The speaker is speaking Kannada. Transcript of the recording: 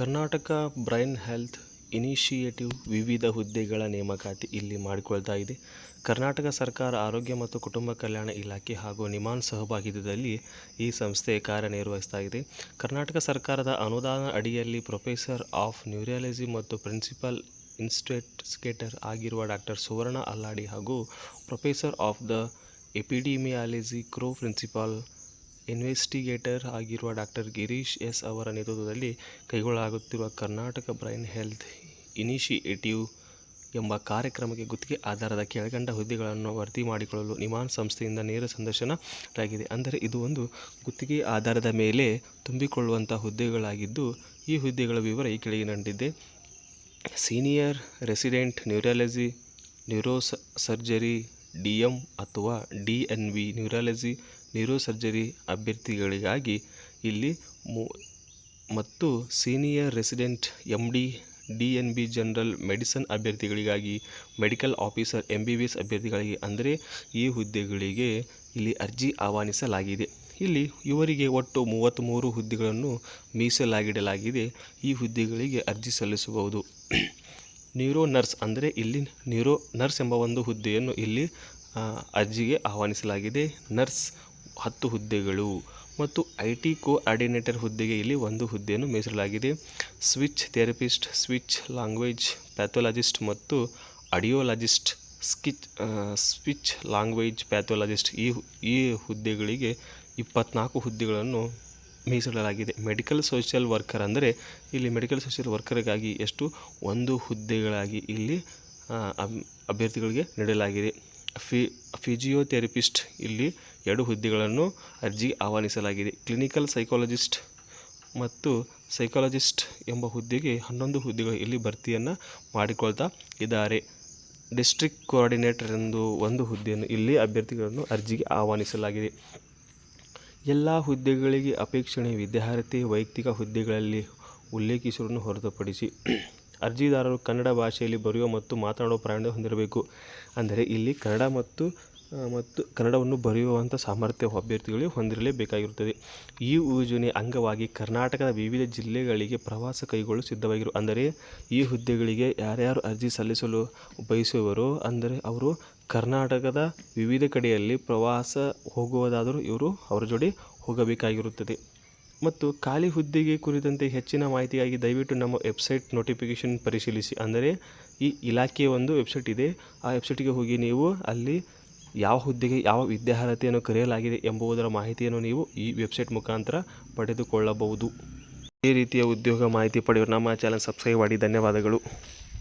ಕರ್ನಾಟಕ ಬ್ರೈನ್ ಹೆಲ್ತ್ ಇನಿಷಿಯೇಟಿವ್ ವಿವಿಧ ಹುದ್ದೆಗಳ ನೇಮಕಾತಿ ಇಲ್ಲಿ ಮಾಡಿಕೊಳ್ತಾ ಇದೆ. ಕರ್ನಾಟಕ ಸರ್ಕಾರ ಆರೋಗ್ಯ ಮತ್ತು ಕುಟುಂಬ ಕಲ್ಯಾಣ ಇಲಾಖೆ ಹಾಗೂ ನಿಮಾನ್ ಸಹಭಾಗಿತ್ವದಲ್ಲಿ ಈ ಸಂಸ್ಥೆ ಕಾರ್ಯನಿರ್ವಹಿಸ್ತಾ ಇದೆ. ಕರ್ನಾಟಕ ಸರ್ಕಾರದ ಅನುದಾನ ಅಡಿಯಲ್ಲಿ ಪ್ರೊಫೆಸರ್ ಆಫ್ ನ್ಯೂರಾಲಜಿ ಮತ್ತು ಪ್ರಿನ್ಸಿಪಲ್ ಸ್ಕೇಟರ್ ಆಗಿರುವ ಡಾಕ್ಟರ್ ಸುವರ್ಣ ಅಲ್ಲಾಡಿ ಹಾಗೂ professor of the epidemiology co principal investigator ಆಗಿರುವ ಡಾಕ್ಟರ್ ಗಿರೀಶ್ ಎಸ್ ಅವರ ನೇತೃತ್ವದಲ್ಲಿ ಕೈಗೊಳ್ಳಲಾಗುತ್ತಿರುವ ಕರ್ನಾಟಕ ಬ್ರೈನ್ ಹೆಲ್ತ್ ಇನಿಷಿಯೇಟಿವ್ ಎಂಬ ಕಾರ್ಯಕ್ರಮಕ್ಕೆ ಗುತ್ತಿಗೆ ಆಧಾರದ ಕೆಳಗಂಡ ಹುದ್ದೆಗಳನ್ನು ಭರ್ತಿ ಮಾಡಿಕೊಳ್ಳಲು ನಿಮಾನ್ ಸಂಸ್ಥೆಯಿಂದ ನೇರ ಸಂದರ್ಶನವಾಗಿದೆ ಅಂದರೆ ಇದು ಒಂದು ಗುತ್ತಿಗೆ ಆಧಾರದ ಮೇಲೆ ತುಂಬಿಕೊಳ್ಳುವಂಥ ಹುದ್ದೆಗಳಾಗಿದ್ದು, ಈ ಹುದ್ದೆಗಳ ವಿವರ ಈ ಕೆಳಗಿನಂತಿದೆ senior resident neurology neuro surgery D M ಅಥವಾ D N B neurology neuro surgery ಅಭ್ಯರ್ಥಿಗಳಿಗಾಗಿ ಇಲ್ಲಿ ಮು ಮತ್ತು senior resident M D D N B general medicine ಅಭ್ಯರ್ಥಿಗಳಿಗಾಗಿ medical officer M B B S ಅಭ್ಯರ್ಥಿಗಳಿಗೆ ಅಂದರೆ ಈ ಹುದ್ದೆಗಳಿಗೆ ಇಲ್ಲಿ ಅರ್ಜಿ ಆಹ್ವಾನಿಸಲಾಗಿದೆ. ಇಲ್ಲಿ ಇವರಿಗೆ ಒಟ್ಟು ಮೂವತ್ತ್ಮೂರು ಹುದ್ದೆಗಳನ್ನು ಮೀಸಲಾಗಿಡಲಾಗಿದೆ. ಈ ಹುದ್ದೆಗಳಿಗೆ ಅರ್ಜಿ ಸಲ್ಲಿಸಬಹುದು. ನ್ಯೂರೋ ನರ್ಸ್ ಅಂದರೆ ಇಲ್ಲಿ ನ್ಯೂರೋ ನರ್ಸ್ ಎಂಬ ಒಂದು ಹುದ್ದೆಯನ್ನು ಇಲ್ಲಿ ಅರ್ಜಿಗೆ ಆಹ್ವಾನಿಸಲಾಗಿದೆ. ನರ್ಸ್ ಹತ್ತು ಹುದ್ದೆಗಳು ಮತ್ತು ಐ ಟಿ ಕೋಆರ್ಡಿನೇಟರ್ ಹುದ್ದೆಗೆ ಇಲ್ಲಿ ಒಂದು ಹುದ್ದೆಯನ್ನು ಮೀಸಲಾಗಿದೆ. ಸ್ವಿಚ್ ಥೆರಪಿಸ್ಟ್, ಸ್ವಿಚ್ ಲ್ಯಾಂಗ್ವೇಜ್ ಪ್ಯಾಥೋಲಜಿಸ್ಟ್ ಮತ್ತು ಆಡಿಯೋಲಜಿಸ್ಟ್, ಸ್ಕಿಚ್ ಸ್ವಿಚ್ ಲ್ಯಾಂಗ್ವೇಜ್ ಪ್ಯಾಥೋಲಜಿಸ್ಟ್ ಈ ಈ ಹುದ್ದೆಗಳಿಗೆ ಇಪ್ಪತ್ನಾಲ್ಕು ಹುದ್ದೆಗಳನ್ನು ಮೀಸಲಾಗಿದೆ. ಮೆಡಿಕಲ್ ಸೋಷಿಯಲ್ ವರ್ಕರ್ ಅಂದರೆ ಇಲ್ಲಿ ಮೆಡಿಕಲ್ ಸೋಷಿಯಲ್ ವರ್ಕರ್ಗಾಗಿ ಎಷ್ಟು? ಒಂದು ಹುದ್ದೆಗಳಾಗಿ ಇಲ್ಲಿ ಅಭ್ಯರ್ಥಿಗಳಿಗೆ ನೀಡಲಾಗಿದೆ. ಫಿ, ಫಿಜಿಯೋಥೆರಪಿಸ್ಟ್ ಇಲ್ಲಿ ಎರಡು ಹುದ್ದೆಗಳನ್ನು ಅರ್ಜಿ ಆಹ್ವಾನಿಸಲಾಗಿದೆ. ಕ್ಲಿನಿಕಲ್ ಸೈಕಾಲಜಿಸ್ಟ್ ಮತ್ತು ಸೈಕಾಲಜಿಸ್ಟ್ ಎಂಬ ಹುದ್ದೆಗೆ ಹನ್ನೊಂದು ಹುದ್ದೆಗಳು ಇಲ್ಲಿ ಭರ್ತಿಯನ್ನು ಮಾಡಿಕೊಳ್ತಾ ಇದ್ದಾರೆ. ಡಿಸ್ಟ್ರಿಕ್ಟ್ ಕೋಆರ್ಡಿನೇಟರ್ ಎಂದು ಒಂದು ಹುದ್ದೆಯನ್ನು ಇಲ್ಲಿ ಅಭ್ಯರ್ಥಿಗಳನ್ನು ಅರ್ಜಿಗೆ ಆಹ್ವಾನಿಸಲಾಗಿದೆ. ಎಲ್ಲ ಹುದ್ದೆಗಳಿಗೆ ಅಪೇಕ್ಷಣೆ ವಿದ್ಯಾರ್ಥಿ ವೈಯಕ್ತಿಕ ಹುದ್ದೆಗಳಲ್ಲಿ ಉಲ್ಲೇಖಿಸುವುದನ್ನು ಹೊರತುಪಡಿಸಿ ಅರ್ಜಿದಾರರು ಕನ್ನಡ ಭಾಷೆಯಲ್ಲಿ ಬರೆಯುವ ಮತ್ತು ಮಾತನಾಡುವ ಪ್ರಾವೀಣ್ಯ ಹೊಂದಿರಬೇಕು. ಅಂದರೆ ಇಲ್ಲಿ ಕನ್ನಡ ಮತ್ತು ಮತ್ತು ಕನ್ನಡವನ್ನು ಬರೆಯುವಂಥ ಸಾಮರ್ಥ್ಯ ಅಭ್ಯರ್ಥಿಗಳಿಗೆ ಹೊಂದಿರಲೇಬೇಕಾಗಿರುತ್ತದೆ. ಈ ಯೋಜನೆ ಅಂಗವಾಗಿ ಕರ್ನಾಟಕದ ವಿವಿಧ ಜಿಲ್ಲೆಗಳಿಗೆ ಪ್ರವಾಸ ಕೈಗೊಳ್ಳಲು ಸಿದ್ಧವಾಗಿರು ಅಂದರೆ ಈ ಹುದ್ದೆಗಳಿಗೆ ಯಾರ್ಯಾರು ಅರ್ಜಿ ಸಲ್ಲಿಸಲು ಬಯಸುವವರು ಅಂದರೆ ಅವರು ಕರ್ನಾಟಕದ ವಿವಿಧ ಕಡೆಯಲ್ಲಿ ಪ್ರವಾಸ ಹೋಗುವುದಾದರೂ ಇವರು ಅವರ ಜೋಡಿ ಹೋಗಬೇಕಾಗಿರುತ್ತದೆ. ಮತ್ತು ಖಾಲಿ ಹುದ್ದೆಗೆ ಕುರಿತಂತೆ ಹೆಚ್ಚಿನ ಮಾಹಿತಿಗಾಗಿ ದಯವಿಟ್ಟು ನಮ್ಮ ವೆಬ್ಸೈಟ್ ನೋಟಿಫಿಕೇಷನ್ ಪರಿಶೀಲಿಸಿ. ಅಂದರೆ ಈ ಇಲಾಖೆಯ ಒಂದು ವೆಬ್ಸೈಟ್ ಇದೆ. ಆ ವೆಬ್ಸೈಟಿಗೆ ಹೋಗಿ ನೀವು ಅಲ್ಲಿ ಯಾವ ಹುದ್ದೆಗೆ ಯಾವ ವಿದ್ಯಾರ್ಹತೆಯನ್ನು ಕರೆಯಲಾಗಿದೆ ಎಂಬುದರ ಮಾಹಿತಿಯನ್ನು ನೀವು ಈ ವೆಬ್ಸೈಟ್ ಮುಖಾಂತರ ಪಡೆದುಕೊಳ್ಳಬಹುದು. ಈ ರೀತಿಯ ಉದ್ಯೋಗ ಮಾಹಿತಿ ಪಡೆಯಲು ನಮ್ಮ ಚಾನಲ್ ಸಬ್ಸ್ಕ್ರೈಬ್ ಮಾಡಿ. ಧನ್ಯವಾದಗಳು.